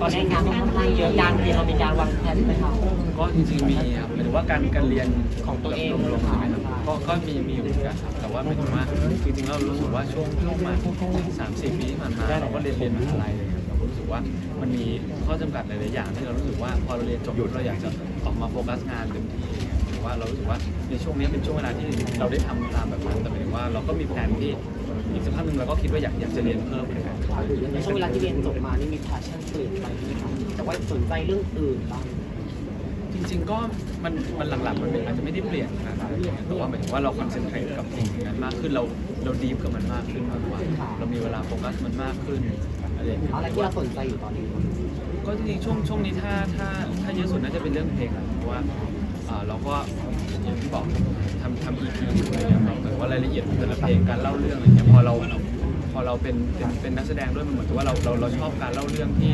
ตอนนี้งานค่อนข้างเยอะการเรียนเรามีการวางแผนไหมครับก็จริงๆมีครับหมายถึงว่าการการเรียนของตัวเองรวมๆใช่ไหมครับก็ก็มีมีอยู่เหมือนกันแต่ว่าหมายถึงว่าจริงๆเรารู้สึกว่าช่วงช่วงมาสามสี่ปีที่ผ่านมาเราก็เรียนเรียนมหาลัยเลยครับเราก็รู้สึกว่ามันมีข้อจำกัดหลายๆอย่างที่เรารู้สึกว่าพอเราเรียนจบเราอยากจะออกมาโฟกัสงานเต็มที่ หรือว่าเรารู้สึกว่าในช่วงนี้เป็นช่วงเวลาที่เราได้ทำตามแบบนั้นแต่หมายถึงว่าเราก็มีแผนที่อีกสักพักหนึ่งเราก็คิดว่าอยากอยากจะเรียนเพิ่มเหมือนกันในช่วงเวลาที่เรียนจบมานี่มีแพชชั่นเปลี่ยนไปไหมครับแต่ว่าสนใจเรื่องอื่นบ้างจริง ๆ ก็มันมันหลักๆมันอาจจะไม่ได้เปลี่ยนขนาดนั้นแต่ว่าหมายถึงว่าเราคอนเซนเทรตกับสิ่งนั้นมากขึ้นเราเราดีฟกับมันมากขึ้นมากกว่าเรามีเวลาโฟกัสมันมากขึ้นอะไรอย่างเงี้ยอะไรที่เราสนใจอยู่ตอนนี้ก็จริงๆช่วงช่วงนี้ถ้าถ้าถ้าเยอะสุดน่าจะเป็นเรื่องเพลงอะเพราะว่าอ่า เราก็อย่างที่บอกทำทำ EP อยู่อะไรเงี้ยเราแต่ว่ารายละเอียดของแต่ละเพลงการเล่าเรื่องอะไรเงี้ยพอเราพอเราเป็นเป็นเป็นนักแสดงด้วยมันเหมือนกับว่าเราเราเราชอบการเล่าเรื่องที่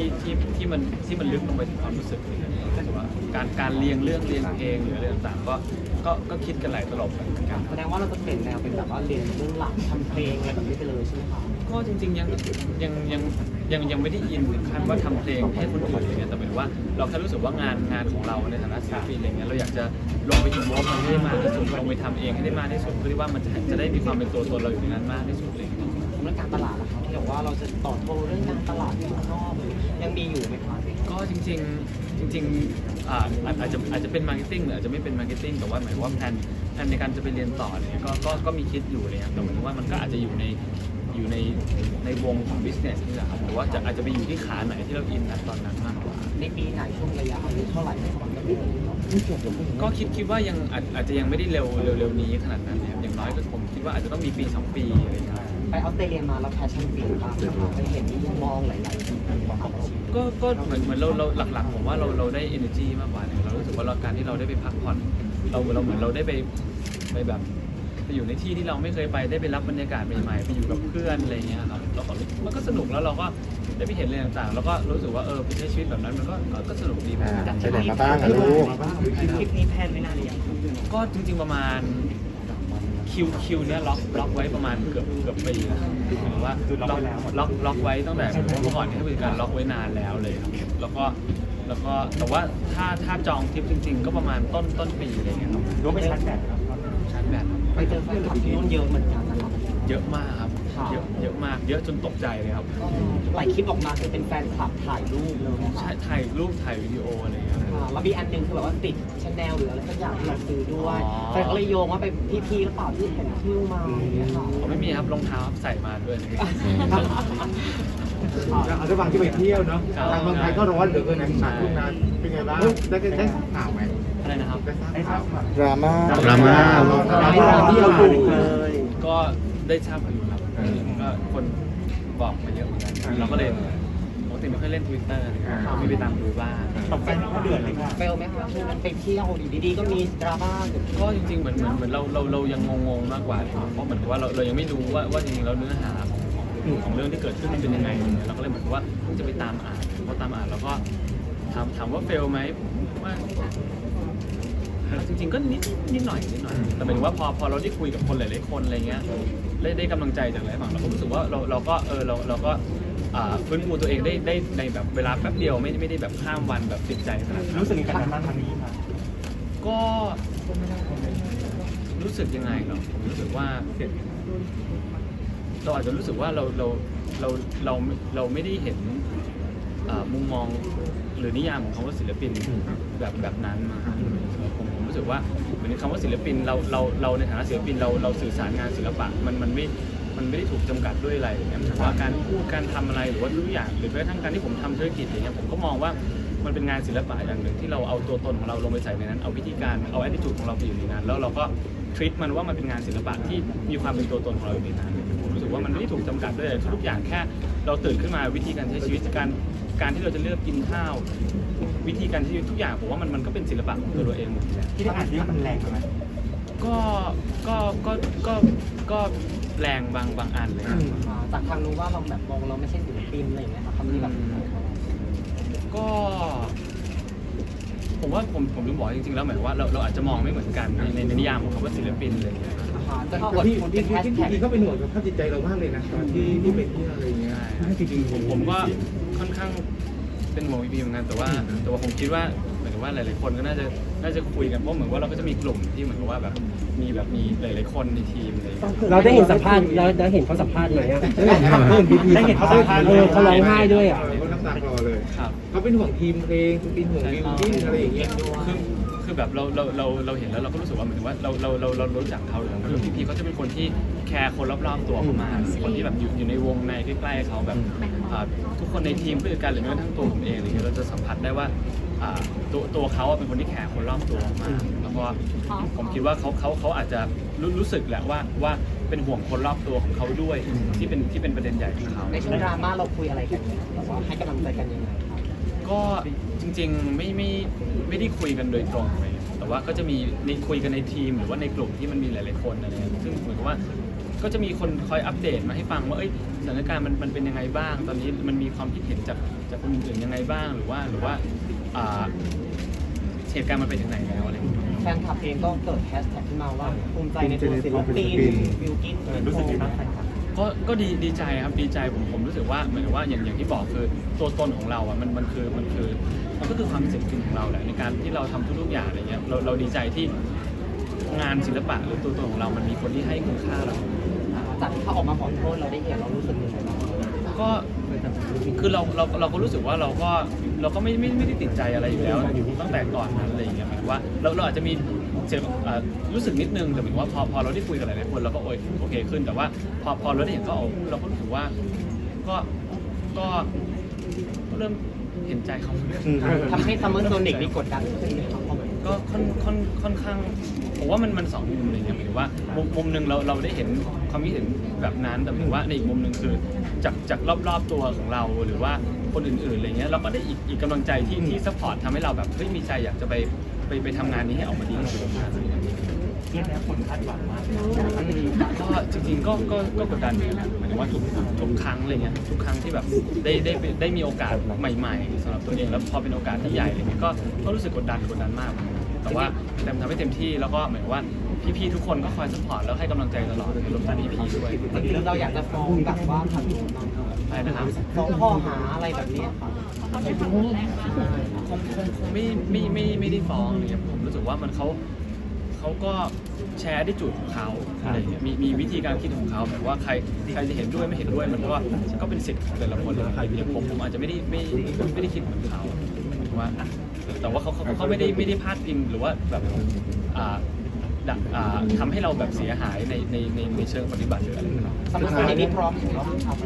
ที่ที่ที่มันที่มันลึกลงไปถึงความรู้สึกอะไรเงี้ยรู้สึกว่าการการเรียงเรื่องเรียงเพลงหรืออะไรต่างๆก็ก็ก็คิดกันหลายตลบเหมือนกัน แสดงว่าเราจะเปลี่ยนแนวเป็นแบบว่าเรียนเรื่องหลักทำเพลงอะไรแบบนี้ไปเลยใช่ไหมครับก็จริงๆยังยังยังยังยังไม่ได้อินถึงขั้นว่าทำเพลงให้คนอื่นอะไรเงี้ยแต่หมายถึงว่าเราแค่รู้สึกว่างานงานของเราในฐานะศิลปินอะไรเงี้ยเราอยากจะลงไปอินวอล์มันให้ได้มากที่สุดลงไปทำเองให้ได้มากที่สุดเพื่อที่ว่ามันจะจะได้มีความเป็นตัวตนเราอยู่ในนั้นมากที่สุดเลย เรื่องการตลาดนะครับที่บอกว่าเราจะต่อโทรเรื่องการตลาดที่ข้างนอกยั งมีอยู่ไหมครับก็จริงๆจริงๆอ่าอาจอาจจะอาจจะเป็นมาร์เก็ตติ้งหรืออาจจะไม่เป็นมาร์เก็ตติ้งแต่ว่าหมายความว่าแผนแผนในการจะไปเรียนต่อเนี่ยก็ก็ก็มีคิดอยู่เลยครับแต่หมายถึงว่ามันก็อาจจะอยู่ในอยู่ในในวงของ business นี่แหละครับหรือว่าจะอาจจะไปอยู่ที่ขาไหนที่เราอินนะตอนนั้นมากกว่า ในปีไหนช่วงระยะอายุเท่าไหร่ครับก็คิดคิดว่ายังอาจอาจจะยังไม่ได้เร็วเร็วเร็วนี้ขนาดนั้นนะครับอย่างน้อยก็ผมคิดว่าอาจจะต้องมีปี2ปีอะไรอย่างเงี้ย ไปออสเตรเลียมาแล้วแพชชั่นเปลี่ยนบ้างไปเห็นมุมมองหลายๆสิ่ของชีวิตก็ก็เหมือนเหมือนเราเราหลักๆผมว่าเราเราได้ energy มากกว่าเนี่ยเรารู้สึกว่าเราการที่เราได้ไปพักผ่อนเราเราเหมือนเราได้ไปไปแบบไปอยู่ในที่ที่เราไม่เคยไปได้ไปรับบรรยากาศใหม่ๆไปอยู่กับเพื่อนอะไรเงี้ยครับเราก็มันก็สนุกแล้วเราก็ได้ไปเห็นอะไรต่างๆ แล้วก็รู้สึกว่าเออไปใช้ชีวิตแบบนั้นมันก็ก็ก็สนุกดีเหมือนอ่ากัน ไปไหนมาบ้างอะลูก คลิปนี้แพลนไว้นานหรือยัง ก็จริงๆประมาณ คิวคิวเนี้ยล็อกล็อกไว้ประมาณเกือบเกือบปีแล้วหมายถึงว่าล็อกล็อกล็อกไว้ตั้งแต่เมื่อก่อนเนี่ยเป็นการล็อกไว้นานแล้วเลยครับแล้วก็แล้วก็แต่ว่าถ้าถ้าจองทริปจริง ๆ ก็ประมาณต้นต้นปีอะไรเงี้ยครับรู้ไปชาร์จแบตครับชาร์จแบตครับไปเจอแฟนคลับที่นู่นเยอะเหมือนกันนะครับเยอะมากครับค่ะ เยอะเยอะมาก เยอะจนตกใจเลยครับหลายคลิปออกมาคือเป็นแฟนคลับถ่ายรูปเลยใช่ถ่ายรูปถ่ายวิดีโออะไรเงี้ย อ่าแล้วมีอันหนึงคือแบบว่าติดชาแนลหรืออะไรสักอย่างที่เราซื้อด้วยอ๋อ แฟนก็เลยโยงว่าเป็นพี่ๆหรือเปล่าที่เห็นคิ้วมาอย่างเงี้ยค่ะผมไม่มีครับรองเท้าใส่มาด้วยเอาระหว่างที่ไปเที่ยวเนาะครับ ทางเมืองไทยก็ร้อนเหลือเกินนะหนักทุกนานเป็นไงบ้างได้ได้ได้ข่าวไหมอะไรนะครับ ได้ทราบข่าวดราม่าดราม่า ดราม่า ที่เราดูเลยก็ได้ทราบกันอยู่ครับ ก็คนบอกมาเยอะเหมือนกันเราก็เลยปกติไม่ค่อยเล่นทวิตเตอร์เลยครับมีไปตามดูบ้างตกใจเขาเดือดเลยค่ะเฟลไหมคะช่วงนั้นไปเที่ยวอยู่ดีๆก็มีดราม่าเกิดขึ้นก็จริงๆเหมือนเหมือนเหมือนเราเราเรายังงงๆมากกว่าเลยครับเพราะเหมือนกับว่าเราเรายังไม่รู้ว่าว่าจริงๆแล้วเนื้อหาของของเรื่องที่เกิดขึ้นมันเป็นยังไงเนี่ยเราก็เลยเหมือนกับว่าเพิ่งจะไปตามอ่านพอตามอ่านแล้วก็ถามถามว่าเฟลไหมว่าจริงๆก็นิดนิดหน่อยนิดหน่อยแต่หมายถึงว่าพอพอเราได้คุยกับคนหลายๆคนอะไรเงี้ย ได้ได้กำลังใจจากหลายฝั่งเราก็รู้สึกว่าเราเราก็เออเราเราก็อ่าฟื้นฟูตัวเองได้ได้ในแบบเวลาแป๊บเดียวไม่ไม่ได้แบบข้ามวันแบบติดใจขนาดนั้นรู้สึกยังไงกับการทำนี้ครับก็รู้สึกยังไงเหรอผมรู้สึกว่าเราอาจจะรู้สึกว่าเราเราเราเราเราไม่ได้เห็นอ่ามุมมอง หรือนิยามของคำว่าศิลปินแบบแบบนั้นมาผมผมรู้สึกว่าเหมือนคำว่าศิลปินเราเราเราในฐานะศิลปินเราเราสื่อสารงานศิลปะมันมันไม่มันไม่ได้ถูกจำกัดด้วยอะไรอย่างเงี้ยหมายถึงว่าการพูดการทำอะไรหรือว่าทุกอย่างหรือแม้กระทั่งการที่ผมทำธุรกิจอย่างเงี้ยผมก็มองว่ามันเป็นงานศิลปะอย่างหนึ่งที่เราเอาตัวตนของเราลงไปใส่ในนั้น เอาวิธีการเอา attitude ของเราไปอยู่ในนั้น แล้วเราก็ treat มันว่ามันเป็นงานศิลปะที่มีความเป็นตัวตนของเราอยู่ในนั้นผม รู้สึกว่ามันไม่ได้ถูกจำกัดด้วยอะไรทุกอย่างแค่เราตื่นขึ้นมาวิธีการใช้ชีวิตการการที่เราจะเลือกกินข้าว วิธีการใช้ชีวิตทุกอย่างผมว่ามันมันก็เป็นศิลปะของตัวเราเองหมดเลยที่ได้อ่านนี้มันแรงไหมก็ก็ก็ก็ก็แรงบางบางอันเลยครับอ่าจากทางนู้นว่าเราแบบมองเราไม่ใช่ศิลปินอะไรอย่างเงี้ยครับคำนี้แบบก็ ผมว่าผมผมถึงบอกจริงๆแล้วหมายความว่าเราเราอาจจะมองไม่เหมือนกันในในในนิยามของคำว่าศิลปินเลยอ่าจะ แต่เข้ากับพี่คนพี่เป็นแฮชพี่แท็กพี่เขาเป็นห่วงกับภาพจิตใจเรามากเลยนะตอนที่ที่ไปเที่ยวอะไรอย่างเงี้ยจริงๆผมผมก็ค่อนข้างเป็นห่วงพี่พีเหมือนกันแต่ว่าแต่ว่าผมคิดว่าเหมือนกับว่าหลาย ๆ คนก็น่าจะน่าจะคุยกันเพราะเหมือนว่าเราก็จะมีกลุ่มที่เหมือนกับว่าแบบมีแบบมีหลาย ๆ คนในทีมอะไรอย่างเงี้ยเราได้เห็นสัมภาษณ์เราได้เห็นเขาสัมภาษณ์ไหมอะได้เห็นเขาสัมภาษณ์เออเขาร้องไห้ด้วยอะเขาน้ำตาคลอเลยครับเขาเป็นห่วงทีมเพลงเป็นห่วงวิวกิ้นอะไรอย่างเงี้ยคือ คือแบบเราเราเราเราเห็นแล้วเราก็รู้สึกว่าเหมือนกับว่าเราเราเราเรารู้จักเขาอยู่แล้วแล้วพี่พีเขาจะเป็นคนที่แคร์คนรอบๆตัวเขามากคนที่แบบอยู่อยู่ในวงในใกล้ๆเขาแบบอ่าทุกคนในทีมผู้จัดการหรือแม้กระทั่งตัวผมเองอะไรเงี้ยเราจะสัมผัสได้ว่าอ่าตัวตัวเขาอะเป็นคนที่แคร์คนรอบตัวมากแล้วก็ผมคิดว่าเขาเขาเขาอาจจะรู้รู้สึกแหละว่าว่าเป็นห่วงคนรอบตัวของเขาด้วยที่เป็นที่เป็นประเด็นใหญ่ของเขาในช่วงดราม่าเราคุยอะไรกันแบบว่าให้กำลังใจกันยังไงครับ ก็จริงๆไม่ไม่ไม่ได้คุยกันโดยตรงเลยแต่ว่าก็จะมีในคุยกันในทีมหรือว่าในกลุ่มที่มันมีหลาย ๆคนอะไรเงี้ยซึ่งเหมือนกับว่าก็จะมีคนคอยอัปเดตมาให้ฟังว่าเอ้ยสถานการณ์มันมันเป็นยังไงบ้าง ตอนนี้มันมีความคิดเห็นจากจากคนอื่นๆยังไงบ้างหรือว่าหรือว่าอ่าเหตุการณ์มันไปถึงไหนแล้วอะไรเงี้ย แฟนคลับเองก็เกิดแฮชแท็กขึ้นมาว่าภูมิใจในตัวศิลปินวิวกินรู้สึกยังไงบ้างแฟนคลับ ก็ก็ดีดีใจครับดีใจผมผมรู้สึกว่าเหมือนกับว่าอย่างอย่างที่บอกคือตัวตนของเราอะมันมันคือมันคือมันก็คือความเป็นศิลปินของเราแหละในการที่เราทำทุกๆอย่างอะไรเงี้ยเราเราดีใจที่งานศิลปะหรือตัวตนของเรามันมีคนที่ให้คุณค่าเรา จากที่เขาออกมาขอโทษเราได้เห็นเรารู้สึกยังไงบ้างก็คือเราเราเราก็รู้สึกว่าเราก็เราก็ไม่ไม่ไม่ได้ติดใจอะไรอยู่แล้วตั้งแต่ก่อนนั้นอะไรอย่างเงี้ยหมายถึงว่าเราเราอาจจะมี เจ็บเอ่อรู้สึกนิดนึงแต่หมายถึงว่าพอพอเราได้คุยกับหลายๆคนเราก็โอยโอเคขึ้น แต่ว่าพอพอเราได้เห็นเขาเอาเราก็รู้สึกว่าก็ก็ก็เริ่มเห็นใจเขาเรื่อยทำให้ซัมเมอร์โซนิกนี่กดดันขึ้นไหมครับก็ค่อนค่อนค่อนข้างผมว่ามันมันสองมุมเลยเนี่ยหมายถึงว่ามุมมุมหนึ่งเราเราได้เห็นความคิดเห็นแบบนั้นแต่หมายถึงว่าในอีกมุมหนึ่งคือจากจากรอบๆตัวของเราหรือว่าคนอื่นๆอะไรเงี้ยเราก็ได้อีกอีกกำลังใจที่ที่ซัพพอร์ตทำให้เราแบบเฮ้ยมีใจอยากจะไป ไปไปทำงานนี้ให้ออกมาดีที่สุดอะไรอย่างเงี้ยเรียกแล้วคนคาดหวังมากก็จริงๆก็ก็ก็กดดันเหมือนกันหมายถึงว่าทุกทุกครั้งอะไรเงี้ยทุกครั้งที่แบบได้ได้ได้ได้มีโอกาสใหม่ๆสำหรับตัวเองแล้วพอเป็นโอกาสที่ใหญ่อะไรเงี้ยก็ก็รู้สึกกดดันกดดันมากแต่ว่าเต็มทำให้เต็มที่แล้วก็เหมือนว่าพี่ๆทุกคนก็คอยสปอร์ตแล้วให้กำลังใจตลอดรวมทั้งพี่ๆด้วยเราอยากจะฟ้องกลับว่าทำผิดบ้างครับใช่นะครับฟ้องข้อหาอะไรแบบนี้ คงคงคงไม่ไม่ไม่ไม่ได้ฟ้องอะไรเงี้ยผมรู้สึกว่ามันเขาเขาก็แชร์ได้จุดของเขาอะไรเงี้ยมีมีวิธีการคิดของเขาแบบว่าใครใครจะเห็นด้วยไม่เห็นด้วยมันก็ก็เป็นสิทธิ์ของแต่ละคนเลยอย่างผมผมอาจจะไม่ได้ไม่ไม่ได้คิดเหมือนเขาว่าแต่ว่าเขาเขาเขาไม่ได้ไม่ได้พาดพิงหรือว่าแบบอ่าดักอ่าทำให้เราแบบเสียหายในในในในเชิงปฏิบัติหรืออะไรแบบนั้นซัมเมอร์นิกนี่พร้อมอยู่แล้วครับ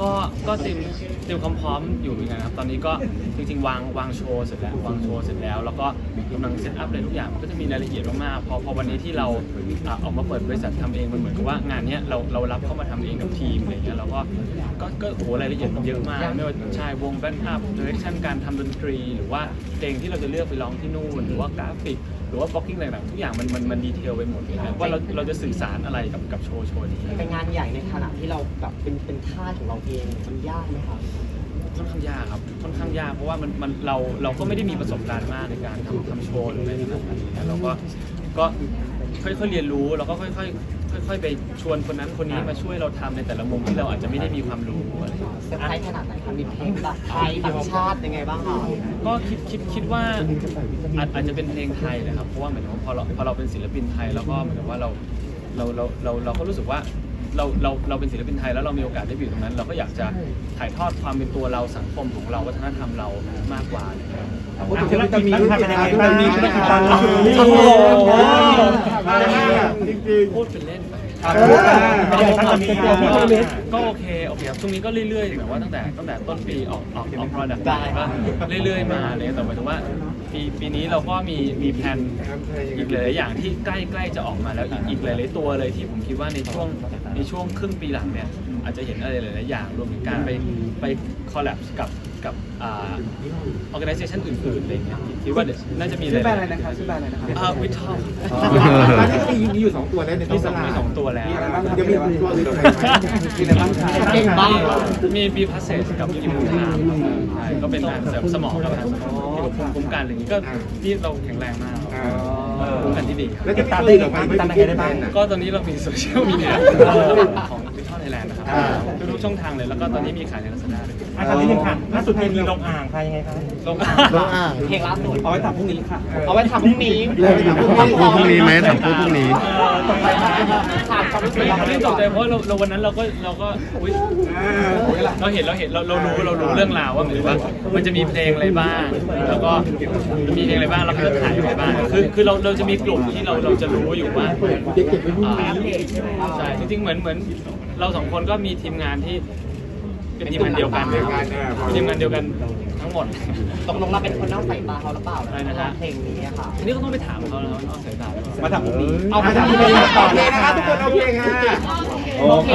ก็ก็เตรียมเตรียมความพร้อมอยู่เหมือนกันครับตอนนี้ก็จริงๆ วางวางโชว์เสร็จแล้ววางโชว์เสร็จแล้ว แล้วก็กำลังเซตอัพอะไรทุกอย่างมันก็จะมีรายละเอียดมากๆพอพอวันนี้ที่เราอะออกมาเปิดบริษัททำเองมันเหมือนกับว่างานเนี้ยเราเรารับเข้ามาทำเองกับทีมอะไรเงี้ยเราก็ก็ก็โอ้โหรายละเอียดมันเยอะมากไม่ว่าใช่วงแบ็คอัพดิเรกชันการทำดนตรี หรือว่าเพลงที่เราจะเลือกไปร้องที่นู่นหรือว่ากราฟิกห รือว่าบล็อกกิ้งอะไรต่างๆทุกอย่างมันมันมันดีเทลไปหมดเลยนะว่าเราเราจะสื่อสารอะไรกับกับโชว์โชว์นี้เป็นงานใหญ่ในขณะที่เราแบบเป็นเป็นท่าสของเราเองมันยากไหมครับค่อนข้างยากครับค่อนข้างยากเพราะว่ามันมันเราเราก็ไม่ได้มีประสบการณ์มากในการทำทำโชว์หรืออะไรต่างๆเราก็ก็ ค่อยๆเรียนรู้แล้วก็ค่อยๆค่อย ๆ ไปชวนคนนั้นคนนี้มาช่วยเราทำในแต่ละมุมที่เราอาจจะไม่ได้มีความรู้อะไรอย่างเงี้ย เซอร์ไพรส์ขนาดไหนครับมีเพลงแบบไทยต่างชาติยังไงบ้างครับก็คิดคิดคิดว่าอาจอาจจะเป็นเพลงไทยนะครับเพราะว่าเหมือนว่าพอเราพอเราเป็นศิลปินไทยแล้วก็เหมือนกับว่าเราเราเราเราเราก็รู้สึกว่า เราเราเราเป็นศิลปินไทยแล้วเรามีโอกาสได้ไปอยู่ตรงนั้น เราก็อยากจะถ่ายทอดความเป็นตัวเราสังคมของเราวัฒนธรรมเรามากกว่าอะไรอย่างเงี้ยพูดถึงวิตามินแล้วทำเป็นยังไงบ้างมีมีวิวิตาตามิมินนโอ้โอ้โหโหจริงพูดเป็นเล่นไปๆก็โอเคโอเคครับช่วงนี้ก็เรื่อยๆแบบว่าตั้งแต่ตั้งแต่ต้นปีออกออกออก product ได้ก็เรื่อยๆมาเลยแต่หมายถึงว่า ปีปีนี้เราก็มีมีแผนอีกหลายๆอย่างที่ใกล้ๆจะออกมาแล้วอีกอีกหลายๆตัวเลยที่ผมคิดว่าในช่วงในช่วงครึ่งปีหลังเนี่ยอาจจะเห็นอะไรหลายๆอย่างรวมถึงการไปไปคอลแลบกับ กับอ่า organization อื่นๆอะไรเงี้ยคิดว่าเดี๋ยวน่าจะมีชื่อแบรนด์อะไรนะครับชื่อแบรนด์อะไรนะครับอ่าวิทอลตอนนี้มีอยู่สองตัวแล้วในมีสองมีสองตัวแล้วจะมีตัวอื่นไหมมีอะไรบ้างครับเก่งบ้างมีบีพัสเซสกับอิมูทามใช่ก็เป็นการเสริมสมองกับการเกี่ยวกับภูมิคุ้มกันอะไรอย่างนี้ก็ที่เราแข็งแรงมากภูมิคุ้มกันที่ดีครับ แล้วจะตามได้หรือไม่ตามได้ได้บ้างก็ตอนนี้เรามีโซเชียลมีเดียของวิ ทอลไทยแลนด์นะครับอ่าทุกๆช่องทางเลยแล้วก็ตอนนี้มีขายในลาซาด้าด้วยอะตอนนี้หนึ่งค่ะล่าสุดเพลงมีลงอ่างค่ะยังไงคะลงลงอ่างเพลงล่าสุดเอาไว้ถามพรุ่งนี้ค่ะ เอาไว้ทำพรุ่งนี้เรื่องถามพรุ่งนี้พรุ่งนี้ไหมถามพรุ่งนี้เออตรงไปไหมถามความรู้สึกไม่เราไม่ตกใจเพราะเราเราวันนั้นเราก็เราก็อุ๊ยเราเห็นเราเห็นเราเรารู้เรารู้เรื่องราวว่าเหมือนว่า มันจะมีเพลงอะไรบ้าง แล้วก็มีเพลงอะไรบ้างแล้วก็จะถ่ายอะไรบ้างคือคือเราเราจะมีกลุ่มที่เราเราจะรู้อยู่ว่าอ่าใช่จริงๆเหมือนเหมือน เราสองคนก็มีทีมงานที่เป็นทีมงานเดียวกันเดียวกันเออทีมงานเดียวกันทั้งหมด ตกลงเราเป็นคนนอกสายตาเขาหรือเปล่าอะไรนะฮะ เพลงนี้อะค่ะ อันนี้ก็ต้องไปถามเขาแล้วว่านอกสายตาหรือเปล่า มาถามพรุ่งนี้เอาไปโอทำเคเพลงต่อโอเคนะครับทุกคนโอเคค่ะ โอเค